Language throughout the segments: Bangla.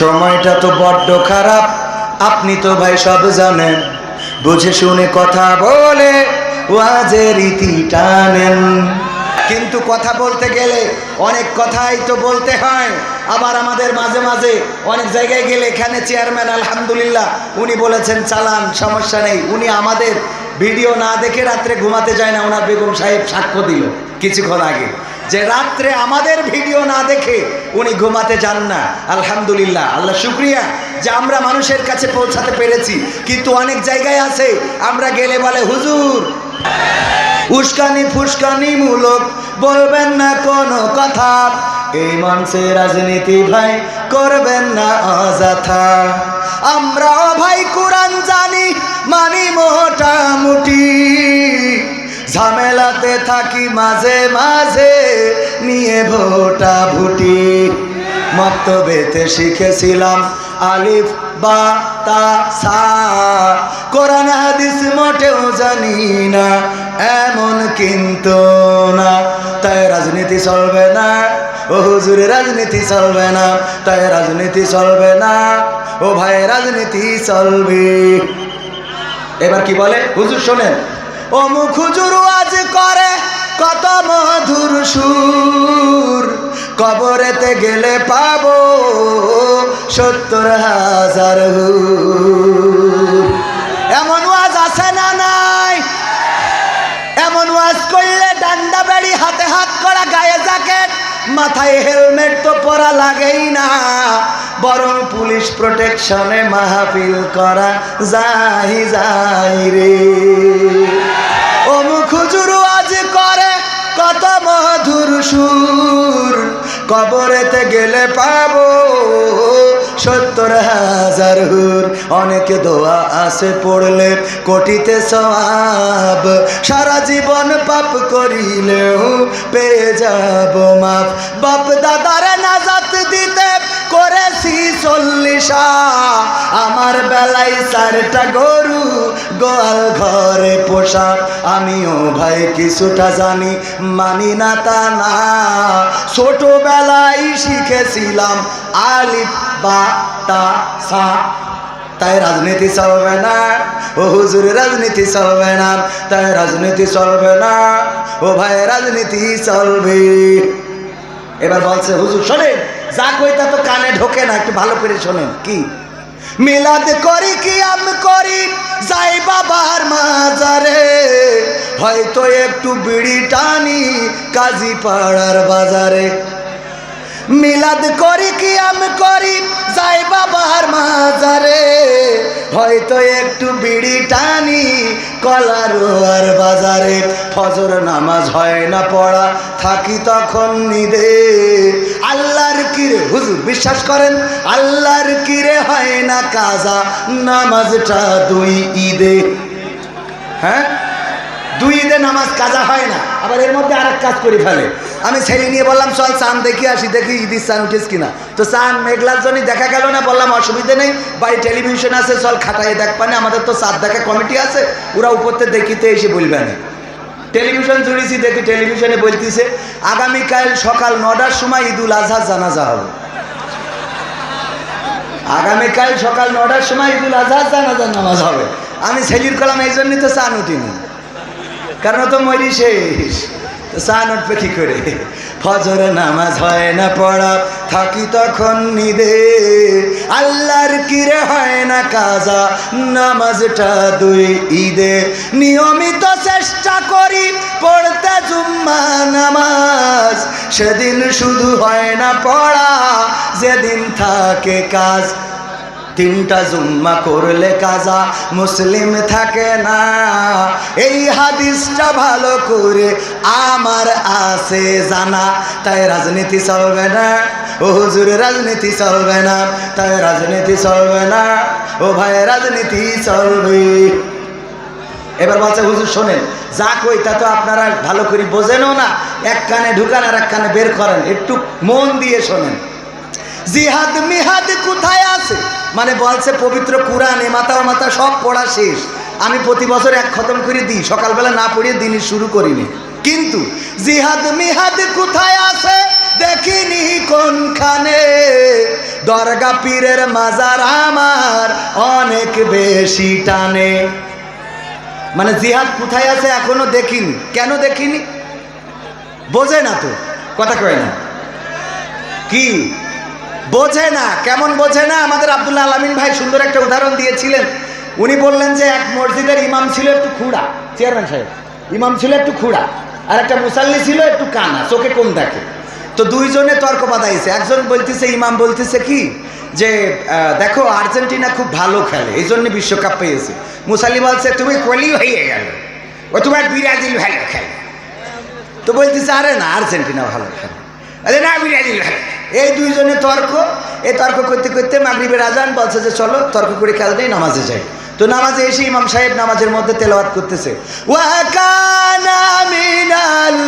সময়টা তো বড্ড খারাপ। আপনি তো ভাই সব জানেন। বুঝে শুনে কথা বলে ওয়াজের রীতি টানেন। কিন্তু কথা বলতে গেলে অনেক কথাই তো বলতে হয়। আবার আমাদের মাঝে মাঝে অনেক জায়গায় গেলে এখানে চেয়ারম্যান, আলহামদুলিল্লাহ, উনি বলেছেন, চালান, সমস্যা নেই। উনি আমাদের ভিডিও না দেখে রাত্রে ঘুমাতে যায় না। ওনার বেগম সাহেব সাক্ষ্য দিল কিছুক্ষণ আগে। যে রাত্রে আমাদের ভিডিও না দেখে উনি ঘুমাতে যান না। আলহামদুলিল্লাহ, আল্লাহ শুক্রিয়া যে আমরা মানুষের কাছে পৌঁছাতে পেরেছি। কিন্তু অনেক জায়গায় আছে, আমরা গেলে বলে, হুজুর, উস্কানি ফুসকানি মূলক, বলবেন না কোনো কথা। এই মঞ্চে রাজনীতি ভাই করবেন না অযথা। আমরাও ঝামেলাতে থাকি মাঝে মাঝে, নিয়ে ভোটা ভুটি। মক্তবেতে শিখেছিলাম আলিফ, বা, তা, সা। কোরআন, হাদিস মোটেও জানি না, এমন কিন্তু না। তাই রাজনীতি চলবে না, ও হুজুরে, রাজনীতি চলবে না, তাই রাজনীতি চলবে না, ও ভাই, রাজনীতি চলবে। এবার কি বলে? হুজুর, শোনেন। মুখ হুজুর আজ করে, কত মধুর সুর। কবরেতে গেলে পাবো সত্তর হাজার এমন ওয়াজ আছে না নাই? এমন ওয়াজ করলে ডান্ডা বেড়ি, হাতে হাত করা, গায়ে জ্যাকেট, মাথায় হেলমেট তো পরা লাগেই না। বরং পুলিশ প্রোটেকশনে মাহফিল করা, যাই যাই রে। মধুর সুর, কবরেতে গেলে পাবো সত্তর হাজার হুর। অনেক দোয়া আছে পড়লে, কোটিতে সব সারা জীবন পাপ করিলেও পেয়ে যাব মাপ বাপ দাদার নাজাত দিতে করেছি চল্লিশা। আমার বেলায় চারটা গরু, গোয়াল ঘরে পোষা আমিও ভাই কিছুটা জানি, মানি না তা না। ছোটবেলায় শিখেছিলাম আলিফ, বা, তা, সা। তাই রাজনীতি চলবে না। ও হুজুর, রাজনীতি চলবে না। তাই রাজনীতি চলবে না। ও ভাই, রাজনীতি চলবে। এবার বলছে, হুজুর, শোনেন যা কই তা তো কানে ঢোকে না, একটু ভালো করে শোনেন। কি? মিলাদ করি কি আম করি, যাই বাবার মাজারে। হয়তো একটু বিড়ি টানি কাজী পাড়ার বাজারে। মিলাদ করি কি আমি করি, যাই বাবার মাজারে। হয়তো একটু বিড়ি টানি কলারোয়ার বাজারে। ফজর নামাজ হয় না পড়া, থাকি তখন নিদে। আল্লাহর কিরে, হুজুর বিশ্বাস করেন? আল্লাহর কিরে হয় না কাজা, নামাজটা দুই ঈদে। হ্যাঁ? দুই ঈদে নামাজ কাজা হয় না, আবার এর মধ্যে আরেক কাজ করে ফেলে। আমি ছেলে নিয়ে বললাম, চল চান দেখি আসি, দেখি ঈদির চান উঠিস কিনা? তো চান মেঘলার জন্য দেখা গেল না, বললাম, অসুবিধে নেই, বাড়ি টেলিভিশন আছে, চল খাটাই দেখ পানে, আমাদের তো চাঁদ দেখা কমিটি আছে, ওরা উপরতে দেখিতে এসে বলবে না। টেলিভিশন জুড়েছি, দেখি টেলিভিশনে বলতেছে, আগামীকাল সকাল নটার সময় ঈদুল আজহা জানাজা হবে। আগামীকাল সকাল নটার সময় ঈদুল আজহা জানাজার নামাজ হবে। আমি ছেলির কলাম এই জন্যই তো চান উঠিনি, কারণ তো মরি শেষ। তো চান উঠবে করে? ফজর নামাজ হয় না পড়া, থাকি তখন নিদে। আল্লাহর কিরে হয় না কাজা, নামাজটা দুই ঈদে। নিয়মিত চেষ্টা করি পড়তে জুম্মা নামাজ। সেদিন শুধু হয় না পড়া, যেদিন থাকে কাজ। তিনটা জুম্মা করলে কাজা মুসলিম থাকে না। এই হাদিসটা ভালো করে আমার আছে জানা, তাই রাজনীতি চলবে না। ও হুজুর, রাজনীতি চলবে না, তাই রাজনীতি চলবে না। ও ভাই, রাজনীতি চলবে। এবার বলছে, হুজুর, শোনেন, যা কই তা তো আপনারা ভালো করে বোঝেনও না। এক কানে ঢুকান আর এক কানে বের করেন, একটু মন দিয়ে শোনেন। জিহাদ মিহাদ কোথায় আছে? মানে বলছে পবিত্র কোরআন, এ মাথা, ও মাথা সব পড়া শেষ। আমি প্রতি বছর এক খতম করে দিই, সকালবেলা না পড়িয়ে দিনই শুরু করিনি কিন্তু জিহাদ মিহাদ কোথায় আছে? দেখিনি কোনখানে। দরগা পীরের মাজার আমার অনেক বেশি টানে। মানে জিহাদ কোথায় আছে এখনও দেখিনি। কেন দেখিনি? বোঝে না তো, কথা কয় না। কি? বোঝে না, কেমন বোঝে না? আমাদের আব্দুল্লাহ আলমিন ভাই সুন্দর একটা উদাহরণ দিয়েছিলেন। উনি বললেন যে, এক মসজিদের ইমাম ছিল একটু খুঁড়া, চেয়ারম্যান সাহেব। ইমাম ছিল একটু খুঁড়া, আর একটা মুসাল্লি ছিল একটু কানা, চোখে কম দেখে। তো দুইজনে তর্ক বাদাইছে একজন বলতেছে, ইমাম বলতেছে কি যে দেখো, আর্জেন্টিনা খুব ভালো খেলে, এই জন্য বিশ্বকাপ পেয়েছে। মুসাল্লি বলছে, তুমি কলি হয়ে গেল, ও তোমার বিরাজিল ভালো খেলে। তো বলতেছে, আরে না, আর্জেন্টিনা ভালো খেলে। আরে না, বিরাজিল ভালো এই দুইজনে তর্ক, এই তর্ক করতে করতে মাগরিবের আজান বলছে যে চলো, তর্ক করে খেলা নেই নামাজে যাই। তো নামাজে এসে ইমাম সাহেব নামাজের মধ্যে তেলাওয়াত করতেছে। মিনাল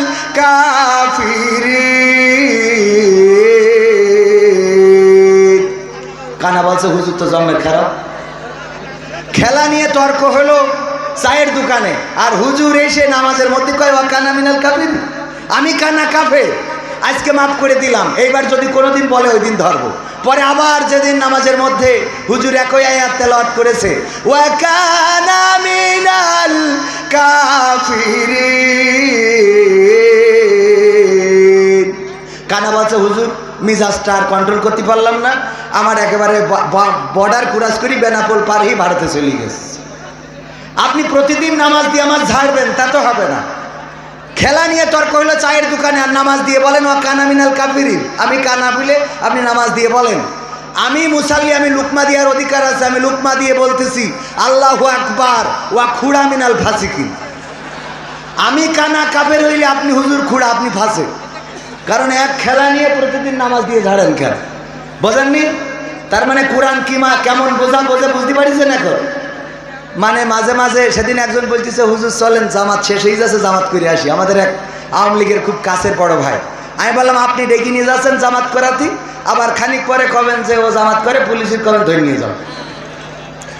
কানা বলছে, হুজুর তো জন্মের খারাপ। খেলা নিয়ে তর্ক হলো চায়ের দোকানে। আর হুজুর এসে নামাজের মধ্যে কয়, ওয়া কানা মিনাল কাফির আমি কানা কাফে আজকে মাফ করে দিলাম। এইবার যদি কোনোদিন বলে, ওই দিন ধরবো। পরে আবার যেদিন নামাজের মধ্যে হুজুর একই আয়াত তেলাওয়াত করেছে, ওয়া কানা মিনাল কাফিরিন। কানা বলছে, হুজুর, মিজাজটা আর কন্ট্রোল করতে পারলাম না। আমার একেবারে বর্ডার কুরাস করি, বেনাপোল পার ভারতে চলে গেছে। আপনি প্রতিদিন নামাজ দিয়ে আমার ঝাড়বেন, তা তো হবে না। খেলা নিয়ে তর্ক হইল, চায়ের দোকানে আর নামাজ দিয়ে বলেন ও কানা মিনাল কাফিরিন। আমি কানা বলে আপনি নামাজ দিয়ে বলেন। আমি মুসাল্লি, আমি লুকমা দেওয়ার অধিকার আছে, আমি লুকমা দিয়ে বলতেছি, আল্লাহ আকবার, ওয়া খুড়া মিনাল ফাসিকিন। আমি কানা কাপের হইলে আপনি হুজুর, খুড়া আপনি ফাঁসে কারণ এক খেলা নিয়ে প্রতিদিন নামাজ দিয়ে ঝাড়েন কেন? বোঝেননি? তার মানে কোরআন কিমা কেমন বোঝা, বোঝে বুঝতে পারিছেন এখন? মানে মাঝে মাঝে সেদিন একজন বলতেছে, হুজুর, চলেন, জামাত শেষ হয়ে যাচ্ছে, জামাত করে আসি। আমাদের এক আওয়ামী লীগের খুব কাছের বড় ভাই। আমি বললাম, আপনি ডেকে নিয়ে যাচ্ছেন জামাত করাতি, আবার খানিক পরে কবেন যে ও জামাত করে, পুলিশের কবেন ধরে নিয়ে যাও।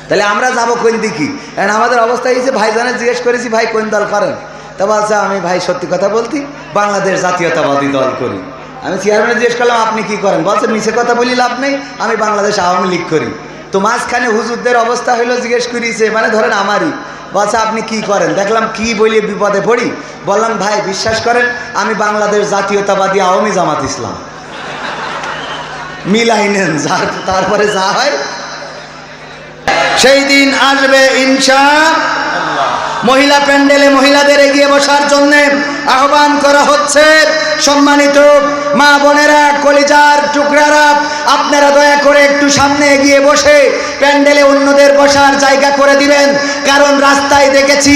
তাহলে আমরা যাব কোন দিকে? কারণ আমাদের অবস্থা হয়েছে ভাইজানের জিজ্ঞেস করেছি, ভাই, কোন দল করেন তা বলছে, আমি ভাই, সত্যি কথা বলতি বাংলাদেশ জাতীয়তাবাদী দল করি। আমি চেয়ারম্যানে জিজ্ঞেস করলাম, আপনি কি করেন? বলছে, মিছে কথা বলি লাভ নেই, আমি বাংলাদেশ আওয়ামী লীগ করি। তো মাঝখানে হুজুরদের অবস্থা হইল জিজ্ঞেস করিয়েছে মানে ধরেন আমারই। বলছে, আপনি কি করেন? দেখলাম কি বলি বিপদে পড়ি। বললাম, ভাই, বিশ্বাস করেন, আমি বাংলাদেশ জাতীয়তাবাদী আওয়ামী জামাত ইসলাম। মিলাই নেন যার তারপরে যা হয়। সেই দিন আসবে ইনশা মহিলা প্যান্ডেলে মহিলাদের এগিয়ে বসার জন্যে আহ্বান করা হচ্ছে। সম্মানিত মা বোনেরা, কলিজার টুকরারা, আপনারা দয়া করে একটু সামনে এগিয়ে বসে প্যান্ডেলে অন্যদের বসার জায়গা করে দিবেন। কারণ রাস্তায় দেখেছি